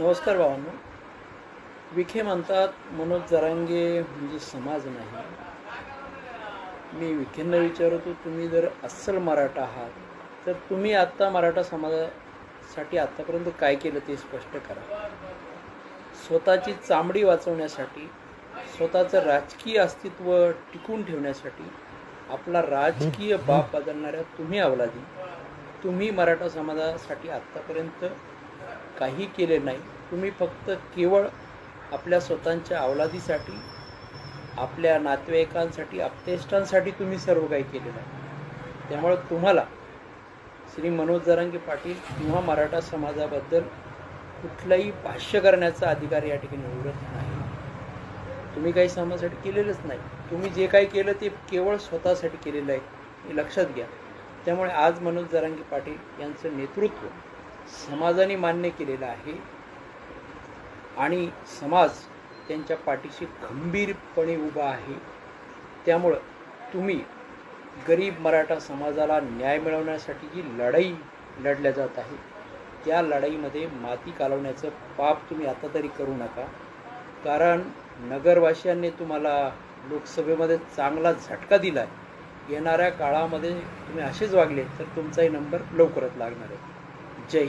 नमस्कार भावांनो. विखे म्हणतात मनोज जरांगे म्हणजे समाज नाही. मी विखेंना विचारतो तुम्ही जर अस्सल मराठा आहात तर तुम्ही आत्ता मराठा समाजासाठी आत्तापर्यंत काय केलं ते स्पष्ट करा. स्वतःची चामडी वाचवण्यासाठी स्वतःचं राजकीय अस्तित्व टिकून ठेवण्यासाठी आपला राजकीय बाप बदलणाऱ्या तुम्ही अवलादी. तुम्ही मराठा समाजासाठी आत्तापर्यंत काही केले नाही. तुम्ही फक्त केवळ आपल्या स्वतःच्या अवलादीसाठी आपल्या नातेवाईकांसाठी आपतेष्टांसाठी तुम्ही सर्व काही केलेलं आहे. त्यामुळं तुम्हाला श्री मनोज जरांगे पाटील किंवा मराठा समाजाबद्दल कुठलाही भाष्य करण्याचा अधिकार या ठिकाणी उरत नाही. तुम्ही काही समाजासाठी केलेलंच नाही. तुम्ही जे काही केलं ते केवळ स्वतःसाठी केलेलं आहे. हे लक्षात घ्या. त्यामुळे आज मनोज जरांगे पाटील यांचं नेतृत्व समाजाने मान्य केलेलं आहे. आणि समाज त्यांच्या पाठीशी खंबीरपणे उभा आहे. त्यामुळं तुम्ही गरीब मराठा समाजाला न्याय मिळवण्यासाठी जी लढाई लढल्या जात आहे त्या लढाईमध्ये माती कालवण्याचं पाप तुम्ही आता तरी करू नका. कारण नगरवासियांनी तुम्हाला लोकसभेमध्ये चांगला झटका दिला आहे येणाऱ्या काळामध्ये तुम्ही असेच वागले तर तुमचाही नंबर लवकरच लागणार आहे. జై